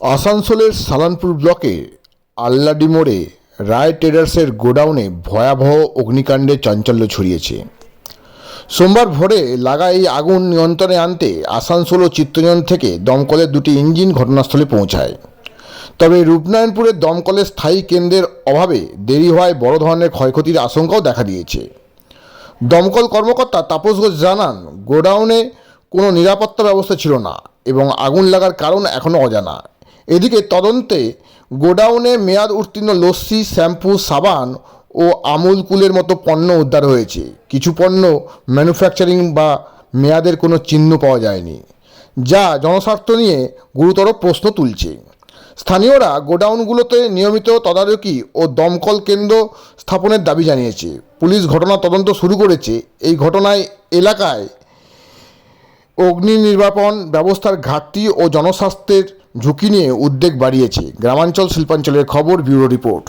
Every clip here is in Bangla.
আসানসোলের সালানপুর ব্লকে আল্লাডি মোড়ে রায় ট্রেডার্সের গোডাউনে ভয়াবহ অগ্নিকাণ্ডে চাঞ্চল্য ছড়িয়েছে। সোমবার ভোরে লাগা এই আগুন নিয়ন্ত্রণে আনতে আসানসোল ও চিত্তরঞ্জন থেকে দমকলের দুটি ইঞ্জিন ঘটনাস্থলে পৌঁছায়। তবে রূপনারায়ণপুরের দমকলের স্থায়ী কেন্দ্রের অভাবে দেরি হওয়ায় বড় ধরনের ক্ষয়ক্ষতির আশঙ্কাও দেখা দিয়েছে। দমকল কর্মকর্তা তাপস ঘোষ জানান, গোডাউনে কোনো নিরাপত্তা ব্যবস্থা ছিল না এবং আগুন লাগার কারণ এখনও অজানা। এদিকে তদন্তে গোডাউনে মেয়াদ উত্তীর্ণ লস্যি, শ্যাম্পু, সাবান ও আমুল কুলের মতো পণ্য উদ্ধার হয়েছে। কিছু পণ্য ম্যানুফ্যাকচারিং বা মেয়াদের কোনো চিহ্ন পাওয়া যায়নি, যা জনস্বার্থ নিয়ে গুরুতর প্রশ্ন তুলছে। স্থানীয়রা গোডাউনগুলোতে নিয়মিত তদারকি ও দমকল কেন্দ্র স্থাপনের দাবি জানিয়েছে। পুলিশ ঘটনা তদন্ত শুরু করেছে। এই ঘটনায় এলাকায় অগ্নি নির্বাপন ব্যবস্থার ঘাটতি ও জনস্বাস্থ্যের ঝুঁকি নিয়ে উদ্বেগ বাড়িয়েছে। গ্রামাঞ্চল শিল্পাঞ্চলের খবর ব্যুরো রিপোর্ট।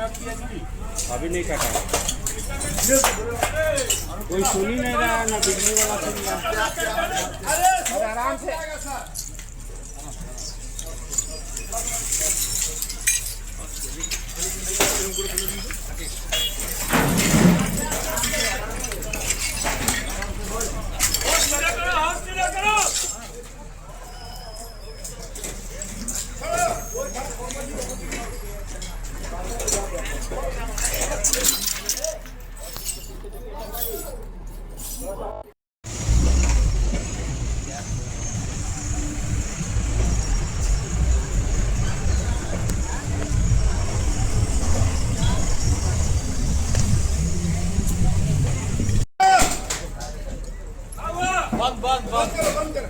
अभी नहीं काटा कोई सुन ही नहीं रहा ना बिजली वाला सुन रहा अरे आराम से बंद बंद करो बंद करो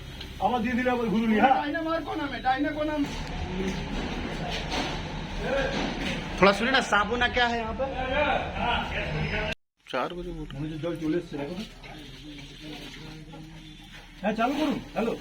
আবার দিয়ে দিলি আবার ঘুরুলি হ্যাঁ डाइने मार कोना में डाइने कोना में थोड़ा सुनिए ना साबुना क्या है यहाँ पर চার বছর জল চলে এসছে দেখো হ্যাঁ চালু করুন হ্যালো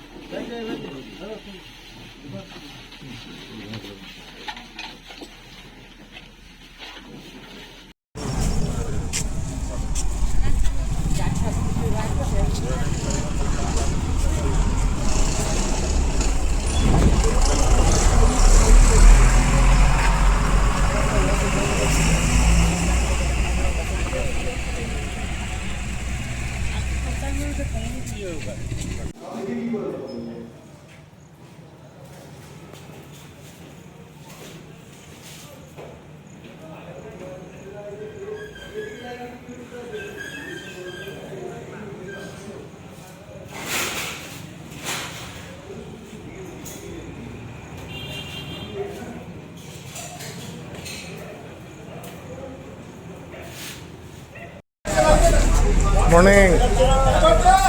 मॉर्निंग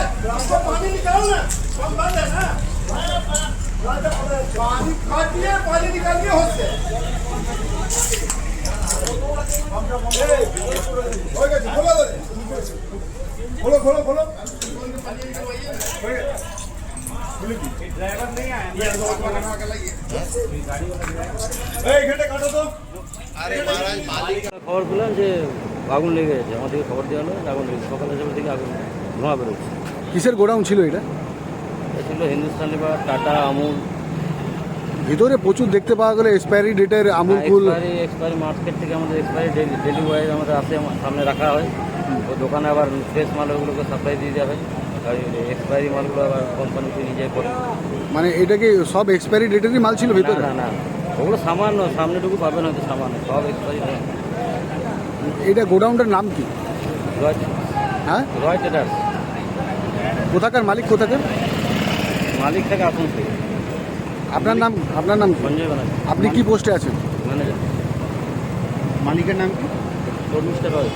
खोलो खोलो खोलो ड्राइवर नहीं आया घंटे काटो तो अरे महाराज मालिक। खबर बोला আগুন লেগে গেছে। আমাদেরকে খবর দেওয়া হলো আগুন লেগেছে। সকালে সকাল থেকে আগুন ধোঁয়া বেরোচ্ছে। কিসের গোডাউন ছিল এটা? এটা ছিল হিন্দুস্তানি বা টাটা আমুল। ভিতরে প্রচুর দেখতে পাওয়া গেলো এক্সপায়ারি ডেটের আমুল হ্যাঁ, ফুল। এক্সপায়ারি মার্কেট থেকে আমাদের এক্সপায়ারি ডেলি ওয়াইজ আমাদের আসে সামনে রাখা হয়। ও দোকানে আবার ফ্রেশ মাল ওগুলোকে সাপ্লাই দিয়ে দেওয়া হয়। এক্সপায়ারি মালগুলো আবার কোম্পানিতে নিয়ে যায় করে। মানে এটা কি সব এক্সপায়ারি ডেটেরই মাল ছিল ভিতরে? না না। ওগুলো সামান্য সামনেটুকু পাবেন হয়তো সামান্য সব এক্সপায়ারি এটা গোডাউনটার নাম কি রয় হ্যাঁ রয় ট্রেডার্স কোথাকার মালিক কোথাকার মালিক থেকে আসুন থেকে আপনার নাম আপনার নাম কি? সঞ্জয় ব্যানার্জি আপনি কি পোস্টে আছেন ম্যানেজার मालिक का नाम क्या रोड मिस्टर रॉय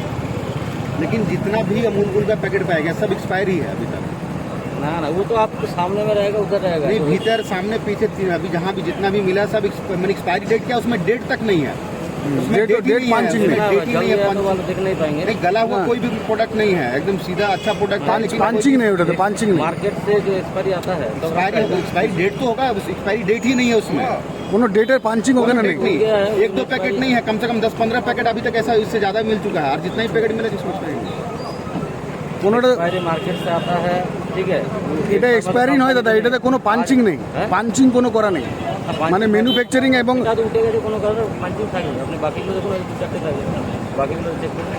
लेकिन जितना भी अमूल कूल का पैकेट पाया गया सब एक्सपायर ही है अभी तक ना ना वो तो आपके सामने में रहेगा उधर रहेगा नहीं तो भीतर सामने पीछे तीन अभी जहाँ भी जितना भी मिला सब एक्सप- मैंने एक्सपायरी डेट क्या उसमें डेट तक नहीं है उसमें डेट- डेट ही डेट नहीं है, punching उसमें देखना डेट होगा, ही जल नहीं है गया तो punching। वाला देख नहीं पाएंगे नहीं गला हुआ हाँ। कोई भी प्रोडक्ट नहीं है एकदम सीधा अच्छा प्रोडक्ट था लेकिन পাঞ্চিং নেই ওটাতে পাঞ্চিং নেই मार्केट से जो एक्सपायरी आता है तो एक्सपायरी एक्सपायरी डेट तो होगा एक्सपायरी डेट ही नहीं है उसमें কোনো ডেটের পাঞ্চিং ওখানে নেই डेट नहीं एक दो पैकेट नहीं है कम से कम दस पंद्रह पैकेट अभी तक ऐसा इससे ज्यादा मिल चुका है और जितना ही पैकेट मिला जिसमें expiry नहीं है। কোনোটা एक्सपायरी मार्केट से आता है ठीक है এটা এক্সপায়ারি নয় দাদা এটাতে কোনো পাঞ্চিং নেই হ্যাঁ? পাঞ্চিং কোনো করা নেই মানে ম্যানুফ্যাকচারিং এবং উঠে গেছে কোনো কারণে থাকে আপনি বাকিগুলো দেখুন ওই দু চারটে থাকে বাকিগুলো চেক করুন।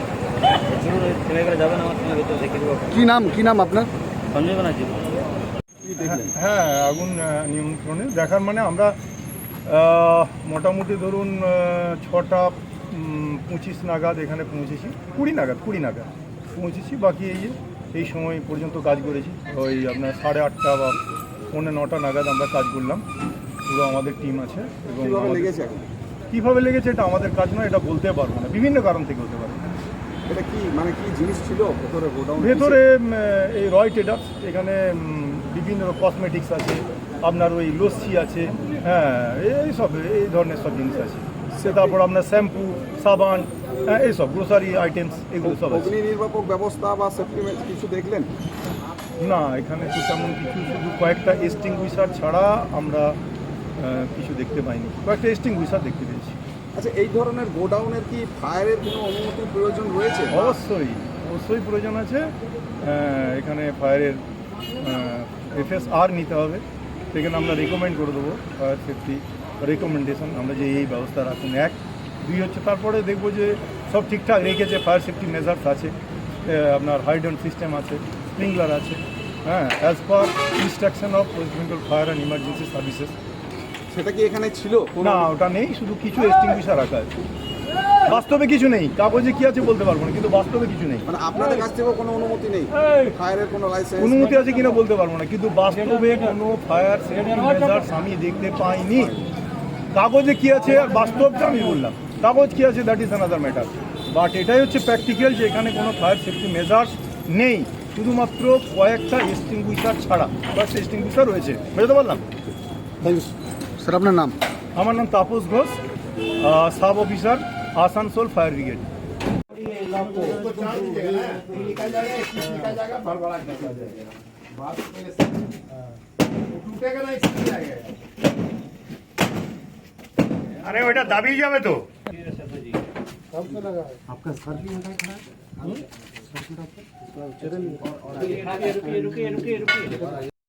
থেমে গেলে যাবেন আমার সঙ্গে ভেতরে দেখে দেবো কি নাম কি নাম আপনার? সঞ্জয় ব্যানার্জি। হ্যাঁ আগুন নিয়ন্ত্রণে। দেখার মানে আমরা মোটামুটি ধরুন ছটা পঁচিশ নাগাদ এখানে পৌঁছেছি। কুড়ি নাগাদ কুড়ি নাগাদ পৌঁছেছি। বাকি এই যে এই সময় পর্যন্ত কাজ করেছি। ওই আপনার সাড়ে আটটা বা পৌনে নটা নাগাদ আমরা কাজ করলাম। পুরো আমাদের টিম আছে এবং আমাদের- কীভাবে লেগেছে এটা আমাদের কাজ নয় এটা বলতে পারব না। বিভিন্ন কারণ থেকে হতে পারে। এটা কি মানে কি জিনিস ছিল? ভেতরে গোডাউন ভেতরে এই রয় ট্রেডার্স এখানে বিভিন্ন কসমেটিক্স আছে আপনার ওই লস্যি আছে হ্যাঁ এই সব এই ধরনের সব জিনিস আছে। সে তারপর আপনার শ্যাম্পু সাবান হ্যাঁ এইসব গ্রোসারি আইটেমস এগুলো সব অগ্নি নির্বাপক ব্যবস্থা বা সেফটি কিছু দেখলেন? না এখানে তো তেমন কিছু শুধু কয়েকটা এক্সটিংগুইশার ছাড়া আমরা কিছু দেখতে পাইনি কয়েকটা এক্সটিংগুইশার দেখতে পেয়েছি। আচ্ছা এই ধরনের গোডাউনের কি ফায়ারের কোনো অনুমতির প্রয়োজন রয়েছে? অবশ্যই অবশ্যই প্রয়োজন আছে। এখানে ফায়ারের এফএসআর নিতে হবে। সেখানে আমরা রেকমেন্ড করে দেবো ফায়ার সেফটি রেকমেন্ডেশন আমরা যে এই ব্যবস্থা রাখুন এক। দুই হচ্ছে তারপরে দেখব যে সব ঠিকঠাক রেখেছে ফায়ার সেফটি মেজার্স আছে আপনার হাইড্রন সিস্টেম আছে স্প্রিংলার আছে হ্যাঁ as per instruction of West Bengal fire and emergency services সেটা কি এখানে ছিল? না ওটা নেই শুধু কিছু এক্সটিংগুইশার রাখা আছে। বাস্তবে কিছু নেই কাগজে কি আছে বলতে পারব না কিন্তু বাস্তবে কিছু নেই। মানে আপনাদের কাছ থেকেও কোনো অনুমতি নেই? ফায়ারের কোনো লাইসেন্স অনুমতি আছে কিনা বলতে পারব না কিন্তু বাস্তবে কোনো ফায়ার সেফটি মেজার্স আমি দেখতে পাইনি। কাগজে কি আছে? আর বাস্তবটা আমি বললাম। কাগজ কি আছে? That is another matter but এটাই হচ্ছে প্র্যাকটিক্যাল যে এখানে কোনো ফায়ার সেফটি মেজার্স নেই। শুধুমাত্র কয়েকটা এক্সটিংগুইশার ছাড়া। কয়েকটা এক্সটিংগুইশার রয়েছে। বুঝতে পারলাম? স্যার আপনার নাম আমার নাম Tapas Ghosh sub officer Asansol fire brigade तो चार्ज देगा ना निकल जाएगा एक पीस निकल जाएगा भड़बड़ा निकल जाएगा बात तो पहले से टूटेगा ना इसलिए जाएगा আরে ওইটা দাবি যাবে তো रुकिए रुकिए रुकिए रुकिए